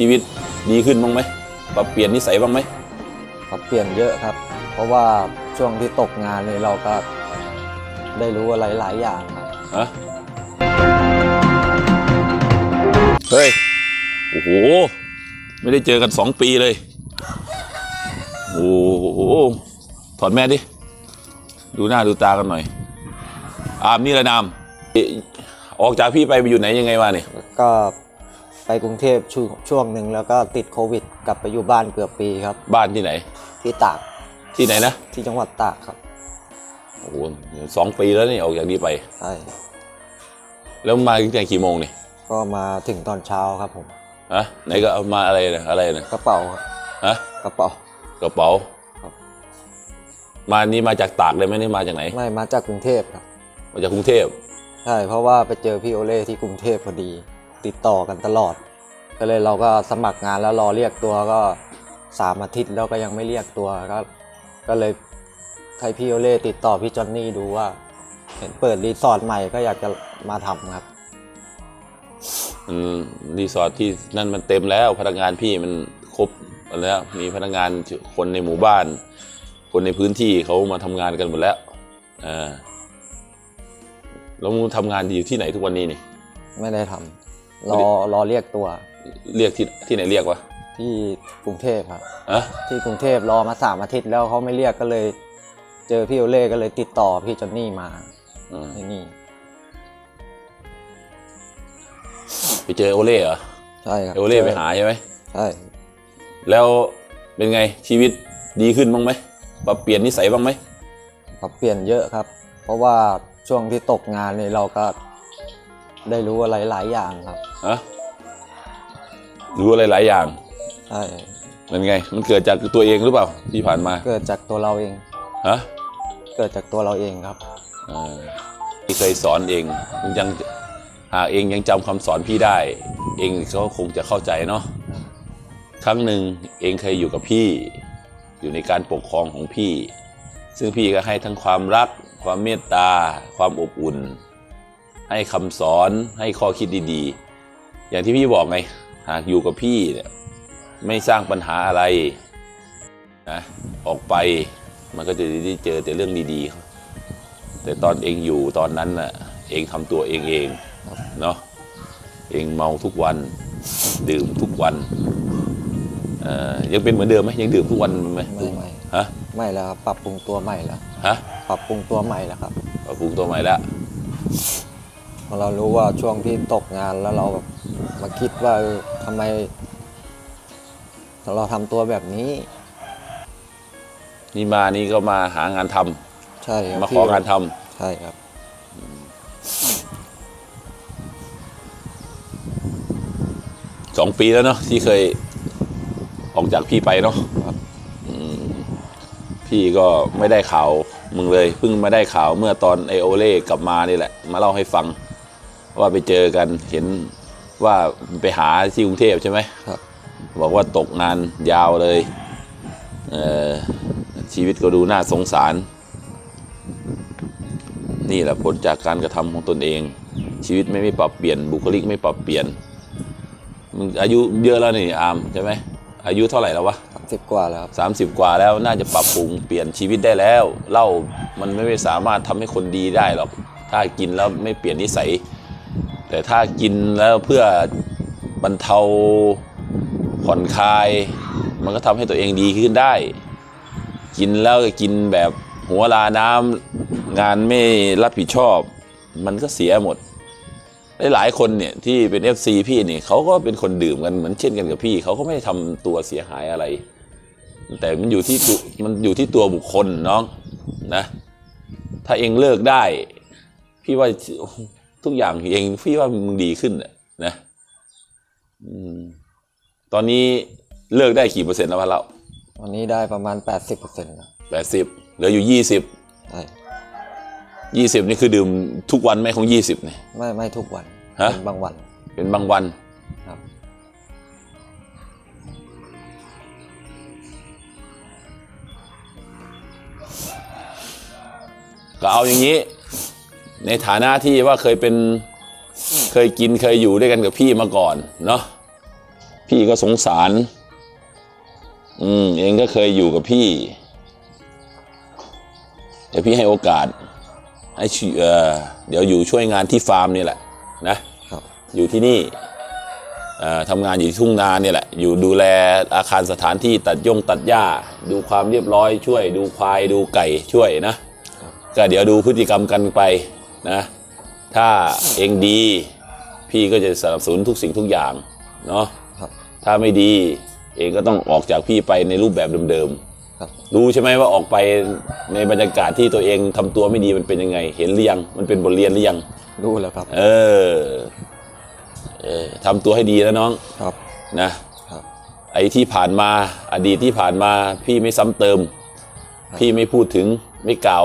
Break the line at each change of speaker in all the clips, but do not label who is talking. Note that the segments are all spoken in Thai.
ชีวิตดีขึ้นบ้างไหมปรับเปลี่ยนนิสัยบ้างไหม
ปรับเปลี่ยนเยอะครับ เพราะว่าช่วงที่ตกงานเนี่ยเราก็ได้รู้อะไรหลายอย่างครับ
ฮะเฮ้ย โอ้โห ไม่ได้เจอกันสองปีเลย โอ้โห ถอดแม่ดิ ดูหน้าดูตากันหน่อย อามนี่แหละนามเอ๊ะออกจากพี่ไปไปอยู่ไหนยังไงมาเนี่ย
ก็ ไปกรุงเทพช่วงช่วงหนึ่งแล้วก็ติดโควิด กลับไปอยู่บ้านเกือบปีครับ
บ้านที่ไหน
ที่ตาก
ที่ไหนนะ
ที่จังหวัดตากครับ
โอ้โหสองปีแล้วนี่ออกจากนี้ไป
ใช่
แล้วมาตั้งแต่กี่โมงนี่
ก็มาถึงตอนเช้าครับผม
ฮะไหนก็เอามาอะไรนะอะไรนะ
กระเป๋าครับ
ฮะ
กระเป๋า ก
ระเป๋า
ครับ
มานี่มาจากตากเลยไหมนี่มาจากไหน
ไม่มาจากกรุงเทพครับ
มาจากกรุงเทพ
ใช่เพราะว่าไปเจอพี่โอเล่ที่กรุงเทพพอดี ติดต่อกันตลอด ก็เลยเราก็สมัครงานแล้วรอเรียกตัวก็สามอาทิตย์แล้วก็ยังไม่เรียกตัวก็ก็เลยให้พี่โอเล่ติดต่อพี่จอนนี่ดูว่า เห็นเปิดรีสอร์ทใหม่ก็อยากจะมาทำครับ
อืมรีสอร์ทที่นั่นมันเต็มแล้วพนักงานพี่มันครบแล้วมีพนักงานคนในหมู่บ้าน คนในพื้นที่เขามาทำงานกันหมดแล้วอ่าแล้วมึงทำงานอยู่ที่ไหนทุกวันนี้นี่
ไม่ได้ทำ รอรอเรียกตัว
เรียกที่ที่ไหนเรียกวะ
ที่กรุงเทพครับ
อะ
ที่กรุงเทพรอมาสามอาทิตย์แล้วเขาไม่เรียกก็เลย เจอพี่โอเล่ก็เลยติดต่อพี่จอนนี่มา
อืม
ที่นี่
ไปเจอโอเล่เหรอ
ใช่ครับ
โอเล่ไปหาใช่ไหม
ใช่
แล้วเป็นไงชีวิตดีขึ้นบ้างไหมปรับเปลี่ยนนิสัยบ้างไหม
ปรับเปลี่ยนเยอะครับ เพราะว่าช่วงที่ตกงานเนี่ยเราก็ ได้รู้อะไรหลายอย่างครับ
ฮะรู้อะไรหลายอย่าง
ใช่
มันไง มันเกิดจากตัวเองหรือเปล่าที่ผ่านมา
เกิดจากตัวเราเอง
ฮะ
เกิดจากตัวเราเองครับ
อ่าที่เคยสอนเองยังหากเองยังจำคำสอนพี่ได้ เองก็คงจะเข้าใจเนาะครั้งหนึ่งเองเคยอยู่กับพี่อยู่ในการปกครองของพี่ ซึ่งพี่ก็ให้ทั้งความรัก ความเมตตา ความอบอุ่น ให้คำสอนให้ข้อคิดดีๆ อย่างที่พี่บอกไง หากอยู่กับพี่เนี่ยไม่สร้างปัญหาอะไรนะออกไปมันก็จะได้เจอแต่เรื่องดีๆ แต่ตอนเองอยู่ตอนนั้นน่ะเองทำตัวเองเองเนาะเองเมาทุกวันดื่มทุกวันเอ่อยังเป็นเหมือนเดิมไหมยังดื่มทุกวันไหม
ไม่ไม่
ฮะ
ไม่แล้วครับปรับปรุงตัวใหม่แล้ว
ฮะ
ปรับปรุงตัวใหม่แล้วครับ
ปรับปรุงตัวใหม่แล้ว
เพราะเรารู้ว่าช่วงที่ตกงานแล้วเราแบบมาคิดว่าเออทำไม เราทำตัวแบบนี้
นี่มานี่ก็มาหางานทำ
ใช่ครับ
มา
พี่
ของานทำ
ใช่ครับ
สองปีแล้วเนาะที่เคยออกจากพี่ไปเนาะอืมพี่ก็ไม่ได้ข่าวมึงเลยเพิ่งมาได้ข่าวเมื่อตอนไอโอเล่กลับมานี่แหละ มาเล่าให้ฟัง ว่าไปเจอกันเห็นว่าไปหาที่กรุงเทพใช่ไหม
ครับ
บอกว่าตกงานยาวเลยเออชีวิตก็ดูน่าสงสาร นี่แหละผลจากการกระทำของตนเอง ชีวิตไม่ไม่ปรับเปลี่ยนบุคลิกไม่ปรับเปลี่ยนมึงอายุเยอะแล้วนี่อามใช่ไหมอายุเท่าไหร่แล้ววะ
สิบกว่าแล้วครับ
สามสิบกว่าแล้วน่าจะปรับปรุงเปลี่ยนชีวิตได้แล้วเหล้ามันไม่สามารถทำให้คนดีได้หรอกถ้ากินแล้วไม่เปลี่ยนนิสัย แต่ถ้ากินแล้วเพื่อบรรเทาผ่อนคลาย มันก็ทำให้ตัวเองดีขึ้นได้ กินแล้วก็กินแบบหัวลาน้ำงานไม่รับผิดชอบ มันก็เสียหมดหลายคนเนี่ยที่เป็น FC พี่เนี่ยเขาก็เป็นคนดื่มกันเหมือนเช่นกันกับพี่เขาก็ไม่ได้ทำตัวเสียหายอะไร แต่มันอยู่ที่มันอยู่ที่ตัวบุคคลน้องนะ ถ้าเองเลิกได้ พี่ว่า ทุกอย่างเองพี่ว่ามึงดีขึ้นน่ะนะอืมตอนนี้เลิกได้กี่เปอร์เซ็นต์แล้วพะเรา
วันนี้ได้ประมาณ 80%ครับ
แปดสิบเหลืออยู่ยี่สิบ
ใช่
ยี่สิบนี่คือดื่มทุกวันไหมของยี่สิบเนี่ย
ไม่ไม่ทุกวัน
ฮะ
เป็นบางวัน
เป็นบางวัน
ครับ
ก็เอาอย่างนี้ ในฐานะที่ว่าเคยเป็นเคยกินเคยอยู่ด้วยกันกับพี่มาก่อนเนาะพี่พี่ก็สงสาร อืม เองก็เคยอยู่กับพี่เดี๋ยวพี่ให้โอกาส ให้ชีเออเดี๋ยวอยู่ช่วยงานที่ฟาร์มนี่แหละ นะ
ครับ
อยู่ที่นี่เอ่อทำงานอยู่ที่ทุ่งนาเนี่ยแหละ อยู่ดูแลอาคารสถานที่ตัดยงตัดหญ้า ดูความเรียบร้อยช่วย ดูควายดูไก่ช่วยนะ ก็เดี๋ยวดูพฤติกรรมกันไป นะถ้าเองดี พี่ก็จะสนับสนุนทุกสิ่งทุกอย่างเนาะ
ครับ
ถ้าไม่ดีเองก็ต้องออกจากพี่ไปในรูปแบบเดิม
ครับ
ๆรู้ใช่ไหมว่าออกไปในบรรยากาศที่ตัวเองทำตัวไม่ดีมันเป็นยังไง เห็นหรือยังมันเป็นบทเรียนหรือยัง
รู้แล้วครับ
เออเออทำตัวให้ดีนะน้อง
ครับ
นะ
ครับ
ไอ้ที่ผ่านมาอดีตที่ผ่านมาพี่ไม่ซ้ำเติม พี่ไม่พูดถึงไม่กล่าว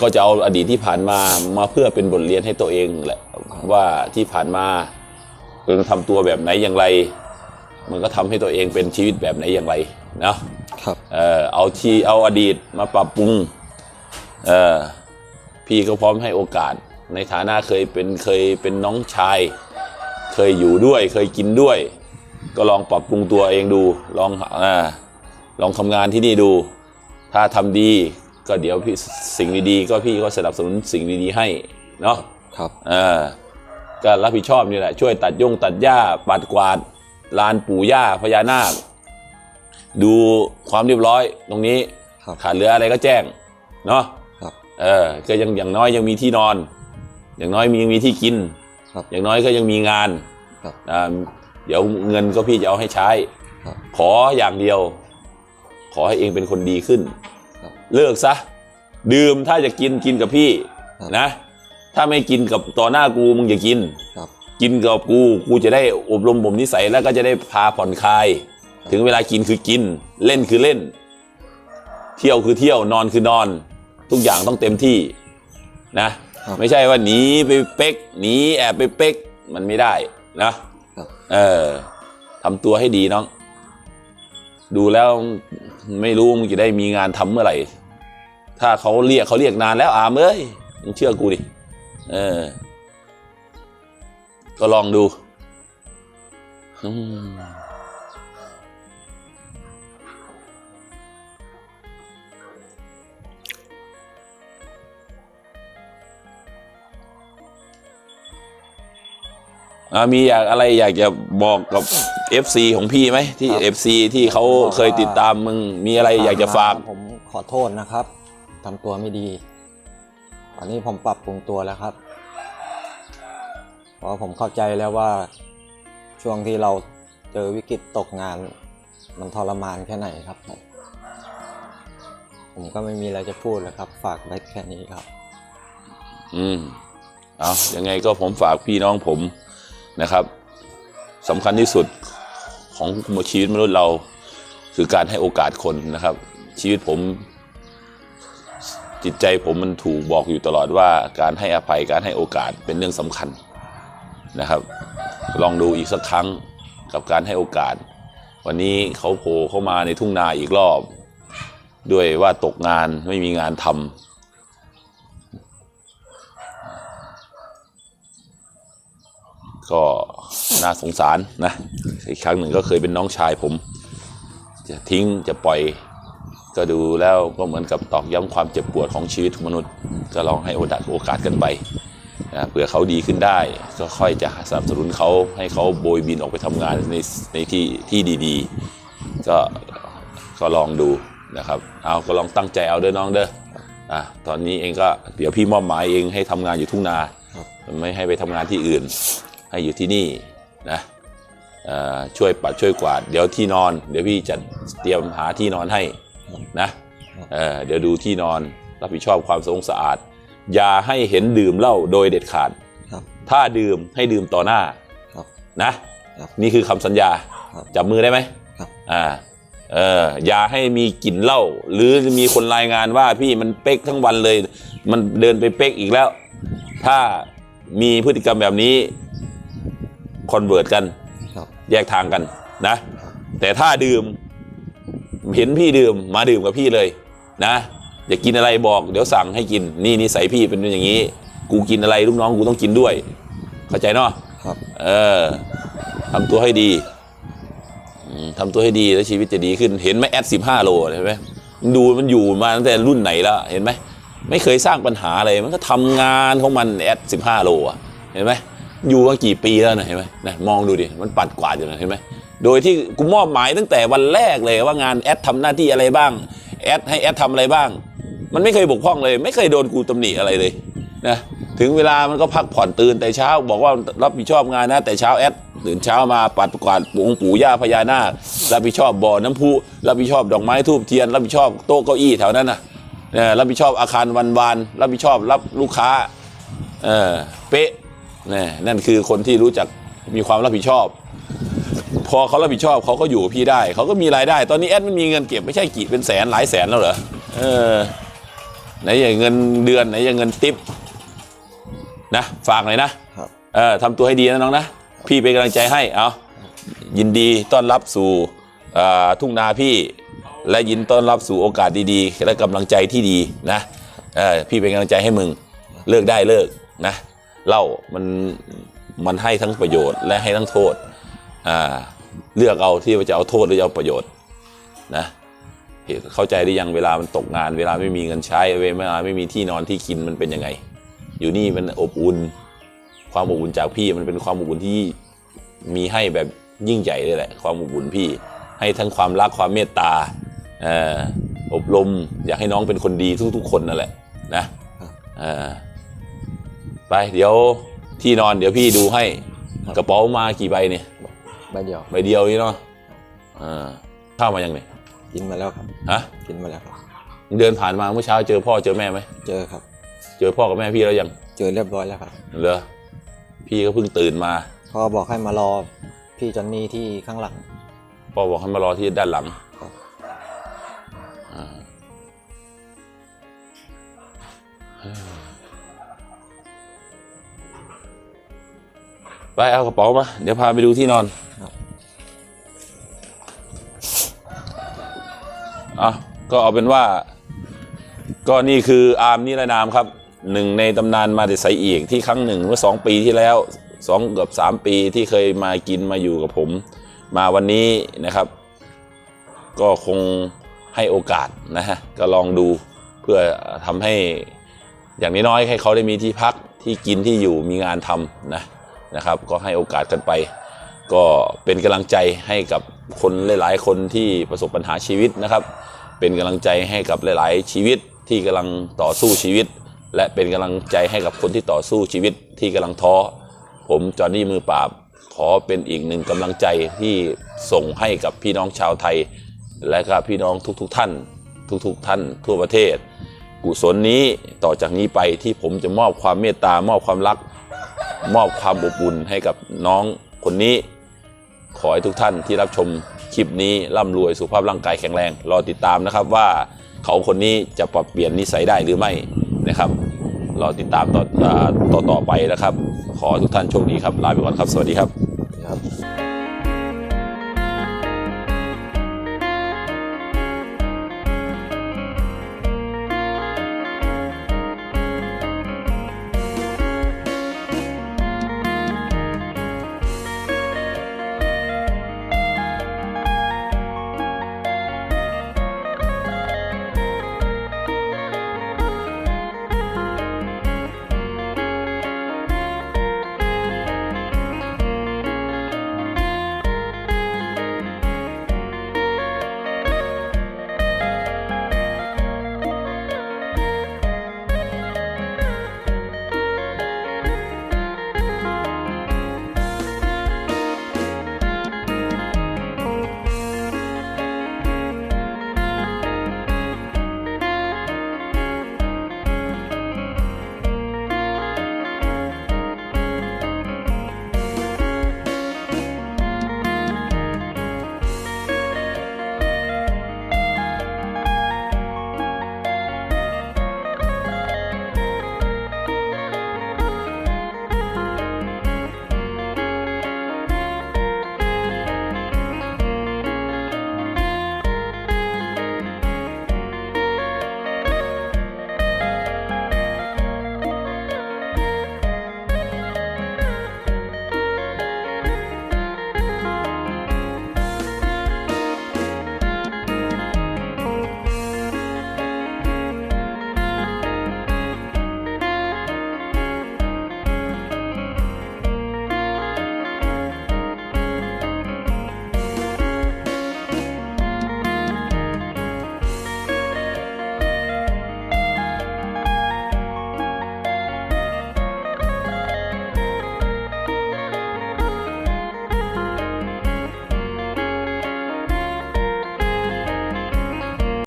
ก็จะเอาอดีตที่ผ่านมามาเพื่อเป็นบทเรียนให้ตัวเองแหละว่าที่ผ่านมาเองทำตัวแบบไหนอย่างไร มันก็ทำให้ตัวเองเป็นชีวิตแบบไหนอย่างไรเนาะ
ครับ
เออเอาทีเอาอดีตมาปรับปรุงเออพี่ก็พร้อมให้โอกาส ในฐานะเคยเป็นเคยเป็นน้องชาย เคยอยู่ด้วยเคยกินด้วย ก็ลองปรับปรุงตัวเองดูลองอ่าลองทำงานที่นี่ดู ถ้าทำดี ก็เดี๋ยวพี่สิ่งดีๆก็พี่ก็สนับสนุนสิ่งดีๆให้เนาะ
ครับ
เออก็รับผิดชอบนี่แหละช่วยตัดยงตัดหญ้าปัดกวาดลานปู่ย่าพญานาค ดูความเรียบร้อยตรงนี้
ครับ
ขาดเหลืออะไรก็แจ้งเนาะ
ครับ
เออ ก็ยังอย่างน้อยยังมีที่นอน อย่างน้อยมียังมีที่กิน
ครับ
อย่างน้อยก็ยังมีงาน
ครับ
อ่าเดี๋ยวเงินก็พี่จะเอาให้ใช้
ครับ
ขออย่างเดียว ขอให้เองเป็นคนดีขึ้น
ครับ
เลิกซะ ดื่มถ้าจะกินกินกับพี่
ครับ
นะ ถ้าไม่กินกับต่อหน้ากูมึงอย่ากิน
ครับ
กินกับกูกูจะได้อบรมบ่มนิสัยแล้วก็จะได้พาผ่อนคลาย ถึงเวลากินคือกิน เล่นคือเล่น เที่ยวคือเที่ยวนอนคือนอน ทุกอย่างต้องเต็มที่นะ
ครับ
ไม่ใช่ว่าหนีไปเป๊กหนีแอบไปเป๊กมันไม่ได้นะ ครับ เออทำตัวให้ดีน้อง ดูแล้ว ไม่รู้มึงจะได้มีงานทำเมื่อไหร่ ถ้าเขาเรียกเขาเรียกนานแล้วอามเอ้ยมึงเชื่อกูดิเออ ก็ลองดู อืม อ่ามีอยากอะไรอยากจะบอกกับ FC ของพี่ไหมที่
ครับ
FC ที่เขาเคยติดตามมึงมีอะไรอยากจะฝาก
ผมขอโทษนะครับทำตัวไม่ดี ตอนนี้ผมปรับปรุงตัวแล้วครับ เพราะผมเข้าใจแล้วว่าช่วงที่เราเจอวิกฤตตกงาน มันทรมานแค่ไหนครับ ผมก็ไม่มีอะไรจะพูดแล้วครับ ฝากไว้แค่นี้ครับ
อืม เอายังไงก็ผมฝากพี่น้องผม นะครับสำคัญที่สุดของชีวิตมนุษย์เราคือการให้โอกาสคนนะครับ ชีวิตผมจิตใจผมมันถูกบอกอยู่ตลอดว่าการให้อภัยการให้โอกาสเป็นเรื่องสำคัญนะครับ ลองดูอีกสักครั้งกับการให้โอกาส วันนี้เขาโผล่เข้ามาในทุ่งนาอีกรอบ ด้วยว่าตกงานไม่มีงานทำ ก็น่าสงสารนะอีกครั้งหนึ่งก็เคยเป็นน้องชายผม จะทิ้งจะปล่อยก็ดูแล้วก็เหมือนกับตอกย้ำความเจ็บปวดของชีวิตมนุษย์ ก็ลองให้โอกาสโอกาสกันไปนะเผื่อเขาดีขึ้นได้ก็ค่อยจะสนับสนุนเขาให้เขาโบยบินออกไปทำงานในในที่ที่ดีๆ ก็ก็ลองดูนะครับ เอาก็ลองตั้งใจเอาเด้อน้องเด้ออะตอนนี้เองก็เดี๋ยวพี่มอบหมายเองให้ทำงานอยู่ทุ่งนา ไม่ให้ไปทำงานที่อื่น ให้อยู่ที่นี่นะเอ่อช่วยปัดช่วยกวาด เดี๋ยวที่นอน เดี๋ยวพี่จะเตรียมหาที่นอนให้นะเอ่อเดี๋ยวดูที่นอนรับผิดชอบความสะอาดสะอาด อย่าให้เห็นดื่มเหล้าโดยเด็ดขาด
ครับ
ถ้าดื่มให้ดื่มต่อหน้า
ครับ
นะครับนี่คือคำสัญญา
ครับ
จับมือได้ไหม
ครับ
อ่าเอออย่าให้มีกลิ่นเหล้าหรือมีคนรายงานว่าพี่มันเป๊กทั้งวันเลย มันเดินไปเป๊กอีกแล้ว ถ้ามีพฤติกรรมแบบนี้ คอนเวิร์ตกัน
ครับ
แยกทางกันนะ แต่ถ้าดื่ม เห็นพี่ดื่มมาดื่มกับพี่เลยนะอยากกินอะไรบอกเดี๋ยวสั่งให้กินนี่นิสัยพี่เป็นอย่างนี้ กูกินอะไรลูกน้องกูต้องกินด้วย เข้าใจเนาะ
ครับ
เออทำตัวให้ดีอืมทำตัวให้ดีแล้วชีวิตจะดีขึ้น เห็นไหมแอดสิบห้าโลเห็นไหมมันดูมันอยู่มาตั้งแต่รุ่นไหนแล้วเห็นไหมไม่เคยสร้างปัญหาอะไรมันก็ทำงานของมันแอดสิบห้าโลอะเห็นไหม อยู่มากี่ปีแล้วนะเห็นไหมนะมองดูดิมันปัดกวาดอยู่นะเห็นไหมโดยที่กูมอบหมายตั้งแต่วันแรกเลยว่างานแอดทำหน้าที่อะไรบ้างแอดให้แอดทำอะไรบ้าง มันไม่เคยบกพร่องเลย ไม่เคยโดนกูตำหนิอะไรเลยนะถึงเวลามันก็พักผ่อนตื่นแต่เช้า บอกว่ารับผิดชอบงานนะ แต่เช้าแอดตื่นเช้ามาปัดกวาดปูองปู่ย่าพญานาครับผิดชอบบ่อน้ำพุรับผิดชอบดอกไม้ทูบเทียน รับผิดชอบโต๊ะเก้าอี้แถวนั้นนะรับผิดชอบอาคารวันวานรับผิดชอบรับลูกค้าเออเป๊ะ นี่นั่นคือคนที่รู้จักมีความรับผิดชอบ พอเขารับผิดชอบเขาก็อยู่กับพี่ได้ เขาก็มีรายได้ ตอนนี้แอดมันมีเงินเก็บไม่ใช่กี่เป็นแสนหลายแสนแล้วเหรอเออไหนอย่างเงินเดือนไหนอย่างเงินติปนะฝากหน่อยนะครับเออทำตัวให้ดีนะน้องนะพี่เป็นกำลังใจให้เอายินดีต้อนรับสู่เอ่อทุ่งนาพี่ และยินต้อนรับสู่โอกาสดีๆ และกำลังใจที่ดีนะเออพี่เป็นกำลังใจให้มึง เลิกได้เลิกนะ เหล้ามันมันให้ทั้งประโยชน์และให้ทั้งโทษอ่าเลือกเอาที่ว่าจะเอาโทษหรือจะเอาประโยชน์นะเห็นเข้าใจได้ยังเวลามันตกงาน เวลาไม่มีเงินใช้เวลาไม่มีที่นอนที่กินมันเป็นยังไง อยู่นี่มันอบอุ่นความอบอุ่นจากพี่มันเป็นความอบอุ่นที่มีให้แบบยิ่งใหญ่เลยแหละ ความอบอุ่นพี่ ให้ทั้งความรักความเมตตาเอ่ออบรมอยากให้น้องเป็นคนดีทุกๆ คนนั่นแหละนะเอ่อ ไปเดี๋ยวที่นอนเดี๋ยวพี่ดูให้ กระเป๋ามากี่ใบเนี่ย
ใบเดียว
ใบเดียวนี่เนาะอ่าเข้ามายังเนี่ย
กินมาแล้วครับ
ฮะ
กินมาแล้วครับ
เดินผ่านมาเมื่อเช้าเจอพ่อเจอแม่ไหม
เจอครับ
เจอพ่อกับแม่พี่แล้วยัง
เจอเรียบร้อยแล้วครับ
เหรอพี่ก็เพิ่งตื่นมา
พ่อบอกให้มารอพี่จอนนี่ที่ข้างหลัง
พ่อบอกให้มารอที่ด้านหลัง
ครับ
อ่า ไปเอากระเป๋ามา เดี๋ยวพาไปดูที่นอนอะก็เอาเป็นว่า ก็นี่คืออาร์มนิรนามครับหนึ่งในตำนานมาเดไซอีกที่ครั้งหนึ่งเมื่อสองปีที่แล้วสองเกือบสามปีที่เคยมากินมาอยู่กับผม มาวันนี้นะครับ ก็คงให้โอกาสนะฮะก็ลองดูเพื่อทำให้อย่างน้อยๆให้เขาได้มีที่พักที่กินที่อยู่มีงานทำนะ นะครับ ก็ให้โอกาสกันไป ก็เป็นกำลังใจให้กับคนหลาย ๆ คนที่ประสบปัญหาชีวิตนะครับ เป็นกำลังใจให้กับหลาย ๆ ชีวิตที่กำลังต่อสู้ชีวิต และเป็นกำลังใจให้กับคนที่ต่อสู้ชีวิตที่กำลังท้อ ผมจอห์นนี่มือปราบ ขอเป็นอีกหนึ่งกำลังใจที่ส่งให้กับพี่น้องชาวไทย และก็พี่น้องทุกๆท่าน ทุกๆท่าน ทั่วประเทศ กุศลนี้ต่อจากนี้ไปที่ผมจะมอบความเมตตามอบความรัก มอบความอบอุ่นให้กับน้องคนนี้ ขอให้ทุกท่านที่รับชมคลิปนี้ร่ำรวยสุขภาพร่างกายแข็งแรง รอติดตามนะครับว่าเขาคนนี้จะปรับเปลี่ยนนิสัยได้หรือไม่นะครับ รอติดตามต่อต่อตอไปนะครับ ขอทุกท่านโชคดีครับลาไปก่อนครับ สวัสดีครับ